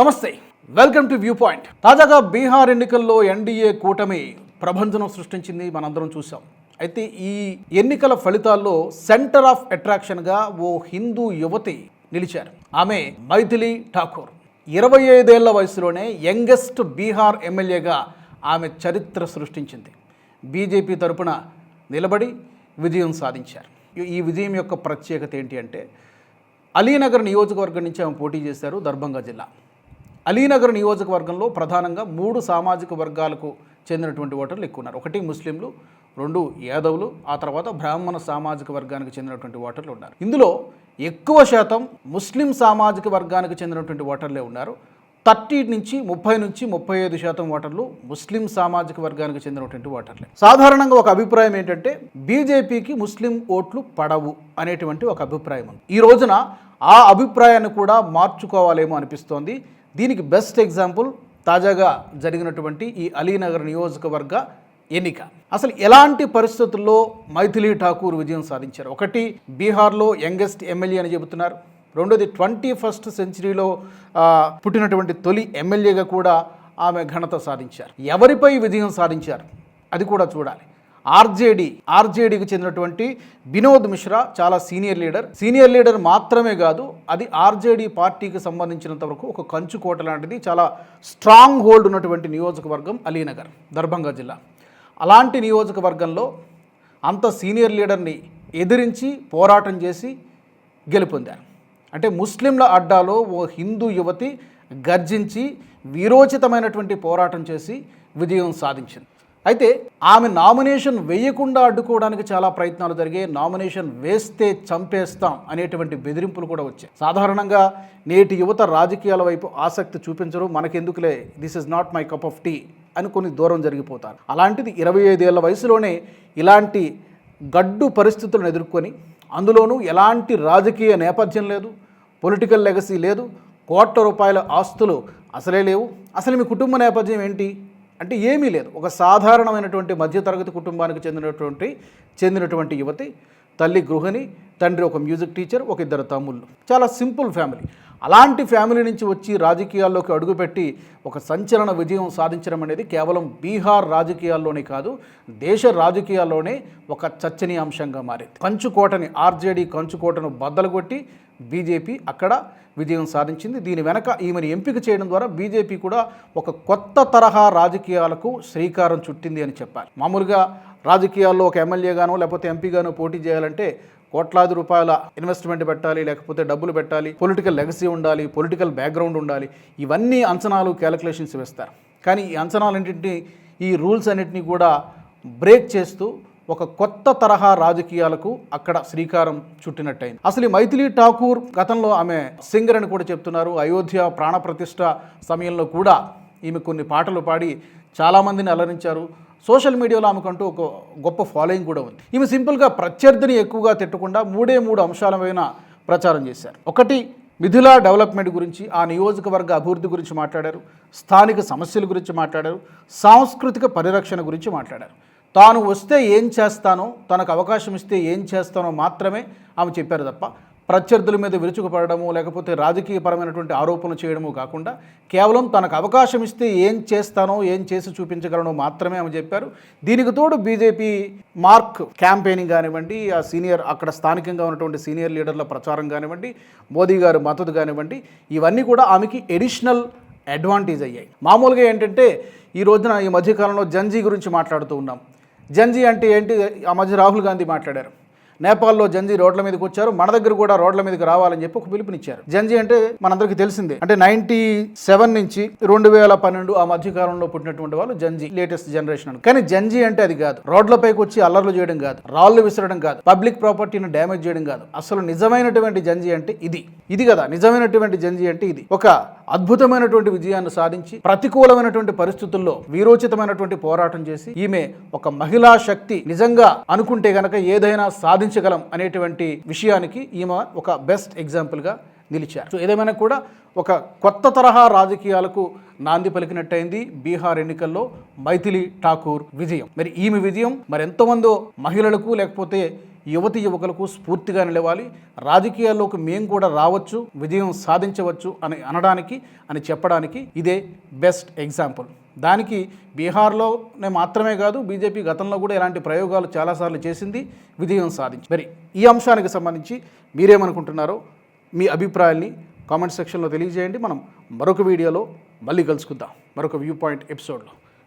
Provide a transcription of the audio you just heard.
నమస్తే. Welcome to view point తాజాగా బీహార్ ఎన్నికల్లో ఎన్డీఏ కూటమి ప్రభంజనం సృష్టించింది మనందరం చూసాం అయితే ఈ ఎన్నికల ఫలితాల్లో సెంటర్ ఆఫ్ అట్రాక్షన్గా ఓ హిందూ యువతి నిలిచారు. ఆమె మైథిలి ఠాకూర్. ఇరవై ఐదేళ్ళ వయసులోనే యంగెస్ట్ బీహార్ ఎమ్మెల్యేగా ఆమె చరిత్ర సృష్టించింది. బీజేపీ తరపున నిలబడి విజయం సాధించారు. ఈ- ఈ విజయం యొక్క ప్రత్యేకత ఏంటి అంటే అలీనగర్ నియోజకవర్గం నుంచి ఆమె పోటీ చేశారు దర్భంగా జిల్లా. అలీనగర్ నియోజకవర్గంలో ప్రధానంగా మూడు సామాజిక వర్గాలకు చెందినటువంటి ఓటర్లు ఎక్కువ ఉన్నారు. ఒకటి ముస్లింలు రెండు యాదవులు ఆ తర్వాత బ్రాహ్మణ సామాజిక వర్గానికి చెందినటువంటి ఓటర్లు ఉన్నారు. ఇందులో ఎక్కువ శాతం ముస్లిం సామాజిక వర్గానికి చెందినటువంటి ఓటర్లే ఉన్నారు. థర్టీ నుంచి ముప్పై నుంచి ముప్పై ఐదు శాతం ఓటర్లు ముస్లిం సామాజిక వర్గానికి చెందినటువంటి ఓటర్లే. సాధారణంగా ఒక అభిప్రాయం ఏంటంటే బీజేపీకి ముస్లిం ఓట్లు పడవు అనేటువంటి ఒక అభిప్రాయం ఉంది. ఈ రోజున ఆ అభిప్రాయాన్ని కూడా మార్చుకోవాలేమో అనిపిస్తోంది. దీనికి బెస్ట్ ఎగ్జాంపుల్ తాజాగా జరిగినటువంటి ఈ అలీనగర్ నియోజకవర్గ ఎన్నిక. అసలు ఎలాంటి పరిస్థితుల్లో మైథిలీ ఠాకూర్ విజయం సాధించారు? ఒకటి బీహార్లో యంగెస్ట్ ఎమ్మెల్యే అని చెబుతున్నారు. రెండోది ట్వంటీ ఫస్ట్ సెంచరీలో పుట్టినటువంటి తొలి ఎమ్మెల్యేగా కూడా ఆమె ఘనత సాధించారు. ఎవరిపై విజయం సాధించారు? అది కూడా చూడాలి. ఆర్జేడి ఆర్జేడీకి చెందినటువంటి వినోద్ మిశ్రా చాలా సీనియర్ లీడర్. సీనియర్ లీడర్ మాత్రమే కాదు అది ఆర్జేడీ పార్టీకి సంబంధించినంత వరకు ఒక కంచుకోట లాంటిది చాలా స్ట్రాంగ్ హోల్డ్ ఉన్నటువంటి నియోజకవర్గం అలీనగర్ దర్భంగా జిల్లా. అలాంటి నియోజకవర్గంలో అంత సీనియర్ లీడర్ని ఎదిరించి పోరాటం చేసి గెలుపొందారు. అంటే ముస్లింల అడ్డాలో ఓ హిందూ యువతి గర్జించి వీరోచితమైనటువంటి పోరాటం చేసి విజయం సాధించింది. అయితే ఆమె నామినేషన్ వేయకుండా అడ్డుకోవడానికి చాలా ప్రయత్నాలు జరిగాయి. నామినేషన్ వేస్తే చంపేస్తాం అనేటువంటి బెదిరింపులు కూడా వచ్చాయి. సాధారణంగా నేటి యువత రాజకీయాల వైపు ఆసక్తి చూపించరు. మనకెందుకులే this is not my cup of tea అని కొన్ని దూరం జరిగిపోతారు. అలాంటిది ఇరవై ఐదేళ్ళ వయసులోనే ఇలాంటి గడ్డు పరిస్థితులను ఎదుర్కొని అందులోనూ ఎలాంటి రాజకీయ నేపథ్యం లేదు పొలిటికల్ లెగసీ లేదు కోట్ల రూపాయల ఆస్తులు అసలే లేవు. అసలు మీ కుటుంబ నేపథ్యం ఏంటి? అంటే ఏమీ లేదు. ఒక సాధారణమైనటువంటి మధ్యతరగతి కుటుంబానికి చెందినటువంటి చెందినటువంటి యువతి తల్లి గృహిణి తండ్రి ఒక మ్యూజిక్ టీచర్ ఒక ఇద్దరు తమ్ముళ్ళు. చాలా సింపుల్ ఫ్యామిలీ. అలాంటి ఫ్యామిలీ నుంచి వచ్చి రాజకీయాల్లోకి అడుగుపెట్టి ఒక సంచలన విజయం సాధించడం అనేది కేవలం బీహార్ రాజకీయాల్లోనే కాదు దేశ రాజకీయాల్లోనే ఒక చర్చనీయాంశంగా మారింది. కంచుకోటని ఆర్జేడీ కంచుకోటను బద్దలు కొట్టి బీజేపీ అక్కడ విజయం సాధించింది. దీని వెనక ఈమెను ఎంపిక చేయడం ద్వారా బీజేపీ కూడా ఒక కొత్త తరహా రాజకీయాలకు శ్రీకారం చుట్టింది అని చెప్పాలి. మామూలుగా రాజకీయాల్లో ఒక ఎమ్మెల్యేగానో లేకపోతే ఎంపీగానో పోటీ చేయాలంటే కోట్లాది రూపాయల ఇన్వెస్ట్మెంట్ పెట్టాలి లేకపోతే డబ్బులు పెట్టాలి పొలిటికల్ లెగసీ ఉండాలి పొలిటికల్ బ్యాక్గ్రౌండ్ ఉండాలి ఇవన్నీ అంచనాలు క్యాలిక్యులేషన్స్ వేస్తారు. కానీ ఈ అంచనాలన్నింటినీ ఈ రూల్స్ అన్నింటినీ కూడా బ్రేక్ చేస్తూ ఒక కొత్త తరహా రాజకీయాలకు అక్కడ శ్రీకారం చుట్టినట్టయింది. అసలు ఈ మైథిలి ఠాకూర్ గతంలో ఆమె సింగర్ అని కూడా చెప్తున్నారు. అయోధ్య ప్రాణప్రతిష్ఠ సమయంలో కూడా ఈమె కొన్ని పాటలు పాడి చాలామందిని అలరించారు. సోషల్ మీడియాలో ఆమెకంటూ ఒక గొప్ప ఫాలోయింగ్ కూడా ఉంది. ఈమె సింపుల్గా ప్రత్యర్థిని ఎక్కువగా తిట్టకుండా మూడే మూడు అంశాలమైన ప్రచారం చేశారు. ఒకటి మిథిలా డెవలప్మెంట్ గురించి ఆ నియోజకవర్గ అభివృద్ధి గురించి మాట్లాడారు స్థానిక సమస్యల గురించి మాట్లాడారు సాంస్కృతిక పరిరక్షణ గురించి మాట్లాడారు. తాను వస్తే ఏం చేస్తానో తనకు అవకాశం ఇస్తే ఏం చేస్తానో మాత్రమే ఆమె చెప్పారు తప్ప ప్రత్యర్థుల మీద విరుచుకుపడము లేకపోతే రాజకీయపరమైనటువంటి ఆరోపణలు చేయడము కాకుండా కేవలం తనకు అవకాశం ఇస్తే ఏం చేస్తానో ఏం చేసి చూపించగలనో మాత్రమే ఆమె చెప్పారు. దీనికి తోడు బీజేపీ మార్క్ క్యాంపెయినింగ్ కానివ్వండి ఆ సీనియర్ అక్కడ స్థానికంగా ఉన్నటువంటి సీనియర్ లీడర్ల ప్రచారం కానివ్వండి మోదీ గారు మద్దతు కానివ్వండి ఇవన్నీ కూడా ఆమెకి ఎడిషనల్ అడ్వాంటేజ్ అయ్యాయి. మామూలుగా ఏంటంటే ఈ రోజున ఈ మధ్యకాలంలో జంజీ గురించి మాట్లాడుతూ ఉన్నాం. జంజీ అంటే ఏంటి? ఆ మధ్య రాహుల్ గాంధీ మాట్లాడారు. నేపాల్లో జంజీ రోడ్ల మీదకి వచ్చారు. మన దగ్గర కూడా రోడ్ల మీదకి రావాలని చెప్పి ఒక పిలుపునిచ్చారు. జంజీ అంటే మనందరికీ తెలిసిందే. అంటే నైన్టీ సెవెన్ నుంచి రెండు వేల పన్నెండు ఆ మధ్యకాలంలో పుట్టినటువంటి వాళ్ళు జంజీ లేటెస్ట్ జనరేషన్ అని. కానీ జంజీ అంటే అది కాదు. రోడ్లపైకి వచ్చి అల్లర్లు చేయడం కాదు. రాళ్ళు విసరడం కాదు. పబ్లిక్ ప్రాపర్టీని డ్యామేజ్ చేయడం కాదు. అసలు నిజమైనటువంటి జంజీ అంటే ఇది. ఇది కదా. నిజమైనటువంటి జంజీ అంటే ఇది. ఒక అద్భుతమైనటువంటి విజయాన్ని సాధించి ప్రతికూలమైనటువంటి పరిస్థితుల్లో వీరోచితమైనటువంటి పోరాటం చేసి ఈమె ఒక మహిళా శక్తి నిజంగా అనుకుంటే గనక ఏదైనా సాధించగలం అనేటువంటి విషయానికి ఈమె ఒక బెస్ట్ ఎగ్జాంపుల్గా నిలిచారు. సో ఏదేమైనా కూడా ఒక కొత్త తరహా రాజకీయాలకు నాంది పలికినట్టయింది బీహార్ ఎన్నికల్లో మైథిలి ఠాకూర్ విజయం. మరి ఈమె విజయం మరి ఎంతోమందో మహిళలకు లేకపోతే యువతి యువకులకు స్ఫూర్తిగా నిలవాలి. రాజకీయాల్లోకి మేము కూడా రావచ్చు విజయం సాధించవచ్చు అని అనడానికి అని చెప్పడానికి ఇదే బెస్ట్ ఎగ్జాంపుల్ దానికి బీహార్లోనే మాత్రమే కాదు బీజేపీ గతంలో కూడా ఇలాంటి ప్రయోగాలు చాలాసార్లు చేసింది విజయం సాధించి మరి ఈ అంశానికి సంబంధించి మీరేమనుకుంటున్నారో మీ అభిప్రాయాల్ని కామెంట్ సెక్షన్లో తెలియజేయండి. మనం మరొక వీడియోలో మళ్ళీ కలుసుకుందాం. మరొక వ్యూ పాయింట్ ఎపిసోడ్లో